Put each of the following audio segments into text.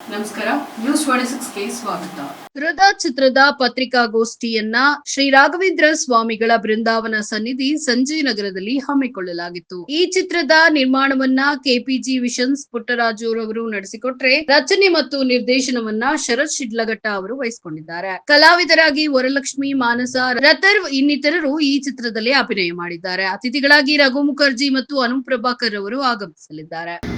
ನಮಸ್ಕಾರ. ನ್ಯೂಸ್ ಚಿತ್ರದ ಪತ್ರಿಕಾಗೋಷ್ಠಿಯನ್ನ ಶ್ರೀ ರಾಘವೇಂದ್ರ ಸ್ವಾಮಿಗಳ ಬೃಂದಾವನ ಸನ್ನಿಧಿ ಸಂಜಯ್ ನಗರದಲ್ಲಿ ಹಮ್ಮಿಕೊಳ್ಳಲಾಗಿತ್ತು. ಈ ಚಿತ್ರದ ನಿರ್ಮಾಣವನ್ನ ಕೆಪಿಜಿ ವಿಷನ್ಸ್ ಪುಟ್ಟರಾಜುರವರು ನಡೆಸಿಕೊಟ್ರೆ ರಚನೆ ಮತ್ತು ನಿರ್ದೇಶನವನ್ನ ಶರತ್ ಶಿಡ್ಲಘಟ್ಟ ಅವರು ವಹಿಸಿಕೊಂಡಿದ್ದಾರೆ. ಕಲಾವಿದರಾಗಿ ವರಲಕ್ಷ್ಮಿ ಮಾನಸ ರತರ್ವ್ ಇನ್ನಿತರರು ಈ ಚಿತ್ರದಲ್ಲಿ ಅಭಿನಯ ಮಾಡಿದ್ದಾರೆ. ಅತಿಥಿಗಳಾಗಿ ರಘು ಮುಖರ್ಜಿ ಮತ್ತು ಅನು ಪ್ರಭಾಕರ್ ಅವರು ಆಗಮಿಸಲಿದ್ದಾರೆ.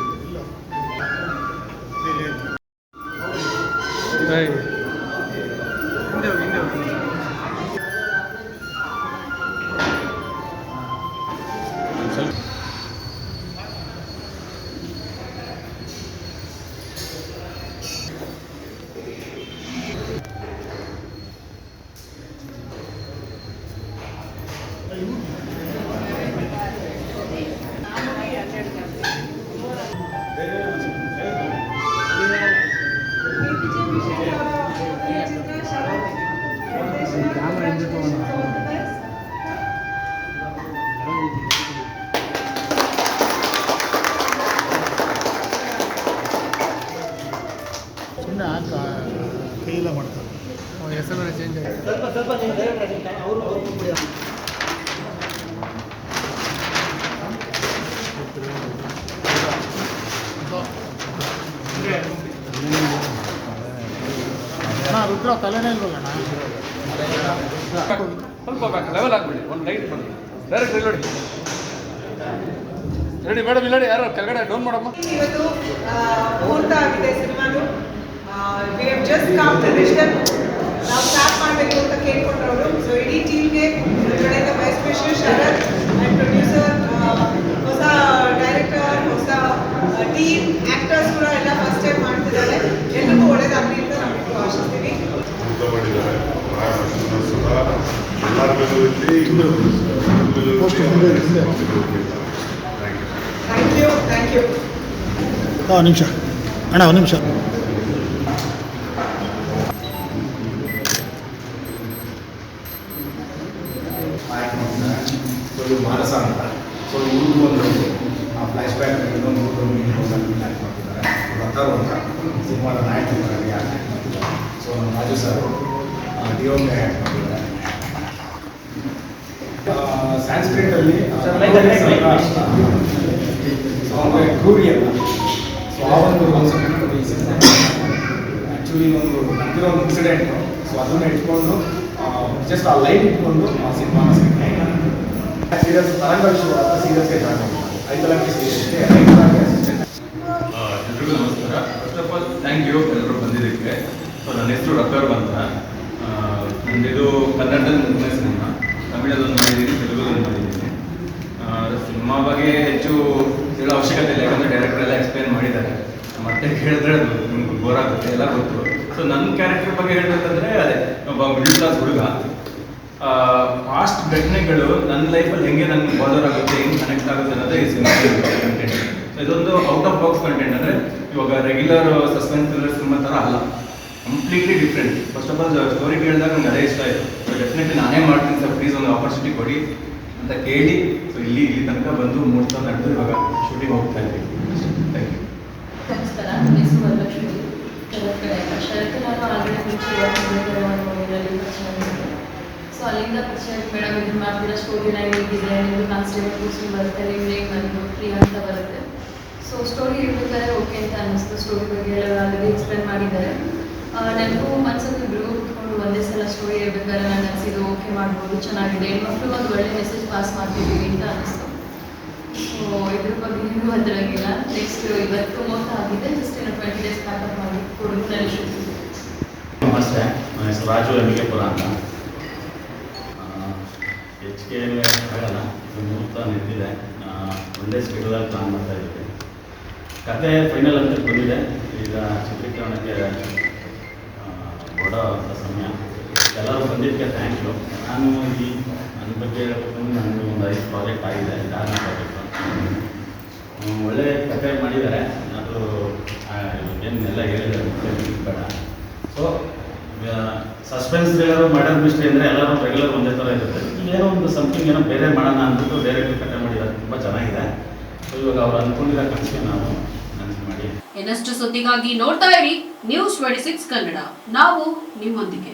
ಕೈಯೆಲ್ಲ ಮಾಡ್ತಾರೆ. ಹೆಸರು ಚೇಂಜ್ ಆಗಿದೆ ರುದ್ರ ತಲೆನೇ ಇಲ್ವಲ್ಲ ಅಣ್ಣ? ಸ್ವಲ್ಪ ಬ್ಯಾಕ್ ಲೆವೆಲ್ ಆಗ್ಬಿಡಿ ಒಂದು ಲೈಟ್ ಬನ್ನಿ ಡೈರೆಕ್ಟ್ ಇಲ್ಲಿ ನೋಡಿ. ರೆಡಿ ಮೇಡಮ್ ಇಲ್ಲಿ ನೋಡಿ ಯಾರು ಕೆಳಗಡೆ ಡೌನ್ ಮಾಡಮ್ಮ? ಇವತ್ತು ಮುಹೂರ್ತ ಆಗಿದೆ ಸಿನಿಮಾದು. We have just come to ರಿಷನ್ ನಾವು ಸ್ಟಾರ್ಟ್ ಮಾಡಬೇಕು ಅಂತ ಕೇಳ್ಕೊಂಡ್ರವರು ಸೊ ಇಡೀ ಟೀಮ್ಗೆ ಕಡೆಯಿಂದ vice president Sharath and producer ಹೊಸ ಡೈರೆಕ್ಟರ್ ಹೊಸ ಟೀಮ್ ಆ್ಯಕ್ಟರ್ಸ್ ಕೂಡ ಎಲ್ಲ ಫಸ್ಟ್ ಟೈಮ್ ಮಾಡ್ತಿದ್ದಾರೆ. ಎಲ್ರಿಗೂ ಒಳ್ಳೇದಾಗಲಿ ಅಂತ ನಾವು ಆಶಿಸ್ತೀವಿ. Thank you thank you thank ನಿಮಿಷ. ಅಣ್ಣ ಒಂದು ನಿಮಿಷ. ಇದು ಮಾನಸ ಅಂತ. ಸೊ ಇವ್ರಿಗೂ ಒಂದು ಆ ಫ್ಲ್ಯಾಶ್ ಬ್ಯಾಕ್ ಇನ್ನೊಂದು ಹುಡುಗರು ಇನ್ನೊಂದು ಆ್ಯಕ್ಟ್ ಮಾಡ್ತಿದ್ದಾರೆ. ರಥರು ಅಂತ. ಸಿನಿಮಾದ ಆ್ಯಕ್ಟ್ ಮಾಡ್ತಿದ್ದಾರೆ. ಸೊ ನಮ್ಮ ರಾಜು ಸರ್ ಡಿಯೋಮ್ಗೆ ಆ್ಯಕ್ಟ್ ಮಾಡಿದ್ದಾರೆ ಸ್ಯಾನ್ಸ್ಕ್ರಿಟಲ್ಲಿ ಕ್ರೂರಿ ಅಲ್ಲ ಸೊ ಆ ಒಂದು ಆ್ಯಕ್ಚುಲಿ ಒಂದು ನಡೆದಿರೋ ಒಂದು ಇನ್ಸಿಡೆಂಟು ಸೊ ಅದನ್ನು ಇಟ್ಕೊಂಡು ಜಸ್ಟ್ ಆ ಲೈನ್ ಇಟ್ಕೊಂಡು ಆ ಸಿನಿಮಾನ ವಿಷಯ ಸೀರಿಯಸ್ಗೆ ತಗೊಂಡು ಐತಲಾಂಗಿ ಸೀರಿಯಸ್ಗೆ ಐತಲಾಂಗಿ ಅಸಿಸ್ಟೆಂಟ್ ಎಲ್ರಿಗೂ ನಮಸ್ಕಾರ. First of all thank you ಎಲ್ಲರೂ ಬಂದಿದ್ದಕ್ಕೆ. ಸೊ ನನ್ನ ಹೆಸರು ರಕ್ಕರ್ ಅಂತ. ಆ, ನಂದಿದು ಕನ್ನಡದಲ್ಲಿ ಮೂರನೇ ಸಿನಿಮಾ. ತಮಿಳದೊಂದು ಮಾಡಿದ್ದೀನಿ ತೆಲುಗುದೊಂದು ಮಾಡಿದ್ದೀನಿ. ಸಿನಿಮಾ ಬಗ್ಗೆ ಹೆಚ್ಚು ಹೇಳೋ ಅವಶ್ಯಕತೆ ಇಲ್ಲ ಯಾಕಂದರೆ ಡೈರೆಕ್ಟರ್ ಎಲ್ಲ ಎಕ್ಸ್ಪ್ಲೇನ್ ಮಾಡಿದ್ದಾರೆ. ಮತ್ತೆ ಹೇಳಿದ್ರೆ ಅದು ನಿಮ್ಗೆ ಬೋರ್ ಆಗುತ್ತೆ ಎಲ್ಲ ಗೊತ್ತು. ಸೊ ನನ್ನ ಕ್ಯಾರೆಕ್ಟರ್ ಬಗ್ಗೆ ಹೇಳಬೇಕಂದ್ರೆ ಅದೇ ಒಬ್ಬ ಮಿಡಲ್ ಕ್ಲಾಸ್ ಹುಡುಗ. ಪಾಸ್ಟ್ ಘಟನೆಗಳು ನನ್ನ ಲೈಫಲ್ಲಿ ಹೆಂಗೆ ನನಗೆ ಬಾದರ್ ಆಗುತ್ತೆ, ಹೆಂಗೆ ಕನೆಕ್ಟ್ ಆಗುತ್ತೆ ಅನ್ನೋದೇ ಕಂಟೆಂಟ್ ಇದೊಂದು ಔಟ್ ಆಫ್ ಬಾಕ್ಸ್ ಕಂಟೆಂಟ್ ಅಂದರೆ ಇವಾಗ ರೆಗ್ಯುಲರ್ ಸಸ್ಪೆನ್ಸ್ ಥ್ರಿಲ್ಲರ್ ಸಿನಿಮಾ ಥರ ಅಲ್ಲ. Completely different first of all story ಕೇಳಿದಾಗ ನಂಗೆ ಅದೇ ಇಷ್ಟ ಆಯಿತು. ಸೊ ಡೆಫಿನೆಟ್ಲಿ ನಾನೇ ಮಾಡ್ತೀನಿ ಸರ್ ಪ್ಲೀಸ್ ಒಂದು ಆಪರ್ಚುನಿಟಿ ಕೊಡಿ ಅಂತ ಕೇಳಿ ಸೊ ಇಲ್ಲಿ ಇಲ್ಲಿ ತನಕ ಬಂದು ಮೂರು ಸಾವಿರ ನಡೆದು ಇವಾಗ ಶೂಟಿಂಗ್ ಹೋಗ್ತಾ ಇದ್ದೀವಿ. ಥ್ಯಾಂಕ್ ಯು ನಮಸ್ಕಾರ ನನ್ನ ಹೆಸರು ವರಲಕ್ಷ್ಮಿ. ಶರತ್ ಕಡೆ ಶರತ್ ನಾನು ಆಗಲೇ ಮುಂಚೆ ಮೂವಿನಲ್ಲಿ ಸೊ ಅಲ್ಲಿಂದ ಪರಿಚಯ ಮೇಡಮ್ ಇದು ಮಾಡ್ತೀರಾ ಸ್ಟೋರಿ ಲೈನ್ ಹೇಗಿದೆ ನಿಮ್ಮದು ಕಾನ್ಸ್ಟೇಬಲ್ ಪೋಸ್ಟ್ ಬರುತ್ತೆ ನಿಮ್ಮ ನೇಮ್ ಬಂದು ಫ್ರೀ ಅಂತ ಬರುತ್ತೆ. ಸೊ ಸ್ಟೋರಿ ಹೇಳ್ಬೇಕಾದ್ರೆ ಓಕೆ ಅಂತ ಅನ್ನಿಸ್ತು ಸ್ಟೋರಿ ಬಗ್ಗೆ ಎಲ್ಲ ಆಲ್ರೆಡಿ ಎಕ್ಸ್ಪ್ಲೇನ್ ಮಾಡಿದ್ದಾರೆ. ನನಗೂ ಮನಸ್ಸಲ್ಲಿ ಇಬ್ಬರಿಗೂ ಕುತ್ಕೊಂಡು ಒಂದೇ ಸಲ ಸ್ಟೋರಿ ಹೇಳ್ಬೇಕಾದ್ರೆ ನಾನು ಅನಿಸಿದ್ದು ಓಕೆ ಮಾಡ್ಬೋದು, ಚೆನ್ನಾಗಿದೆ, ಹೆಣ್ಮಕ್ಳು ಒಂದು ಒಳ್ಳೆ ಮೆಸೇಜ್ ಪಾಸ್ ಮಾಡ್ತಿದ್ದೀವಿ ಅಂತ ಅನ್ನಿಸ್ತು. ಸೊ ಇದ್ರ ಬಗ್ಗೆ ಇನ್ನೂ ಅದರಾಗಿಲ್ಲ. ನೆಕ್ಸ್ಟ್ ಇವತ್ತು ಮೂವತ್ತು ಆಗಿದೆ ಜಸ್ಟ್ ಇನ್ನು ಟ್ವೆಂಟಿ ಡೇಸ್ ಪ್ಯಾಕಪ್ ಮಾಡಿ ಶೂಟಿಂಗ್ ನಮಸ್ತೆ, ನನ್ನ ಹೆಸರು ರಾಜು ಎಮಿಗೆಪುರ ಅಂತ. ಹೆಚ್ಚಿಗೆ ಆಗಲ್ಲ ಮುಹೂರ್ತ ನಿಂತಿದೆ ಒಂದೇ ಸ್ಪೀಡಲ್ಲಿ ಪ್ಲಾನ್ ಮಾಡ್ತಾ ಇದ್ದೀವಿ ಕತೆ ಫೈನಲ್ ಅಂತ ಬಂದಿದೆ. ಈಗ ಚಿತ್ರೀಕರಣಕ್ಕೆ ಆ, ಹೊರಡೋ ಅಂತ ಸಮಯ. ಎಲ್ಲರೂ ಬಂದಿದ್ದಕ್ಕೆ ಥ್ಯಾಂಕ್ ಯು ನಾನು ಈ ನನ್ನ ಬಗ್ಗೆ ನನಗೆ ಒಂದು ಐದು ಪ್ರಾಜೆಕ್ಟ್ ಆಗಿದೆ. ಧಾರಣ ಪ್ರಾಜೆಕ್ಟ್ ಒಳ್ಳೆ ಕತೆ ಮಾಡಿದ್ದಾರೆ. ಅದು ಏನೆಲ್ಲ ಹೇಳಿದ್ದಾರೆ ಬೇಡ so suspense thriller murder mystery ಅಂದರೆ ಎಲ್ಲರೂ ರೆಗ್ಯುಲರ್ ಒಂದೇ ಥರ ಇರುತ್ತೆ. ಏನೋ ಒಂದು ಸಮಥಿಂಗ್ ಏನೋ ಬೇರೆ ಮಾಡೋಣ ಅಂದ್ಬಿಟ್ಟು ಬೇರೆ ಕಟ್ಟೆ ಮಾಡಿದ್ದಾರೆ ತುಂಬ ಚೆನ್ನಾಗಿದೆ. ಸೊ ಇವಾಗ ಅವ್ರು ಅಂದ್ಕೊಂಡಿರೋ ಕನಸಿಗೆ ನಾವು ಕನಸು ಮಾಡಿ. ಇನ್ನಷ್ಟು ಸುದ್ದಿಗಾಗಿ ನೋಡ್ತಾ ಇರಿ ನ್ಯೂಸ್ ಟ್ವೆಂಟಿ ಸಿಕ್ಸ್ ಕನ್ನಡ. ನಾವು ನಿಮ್ಮೊಂದಿಗೆ.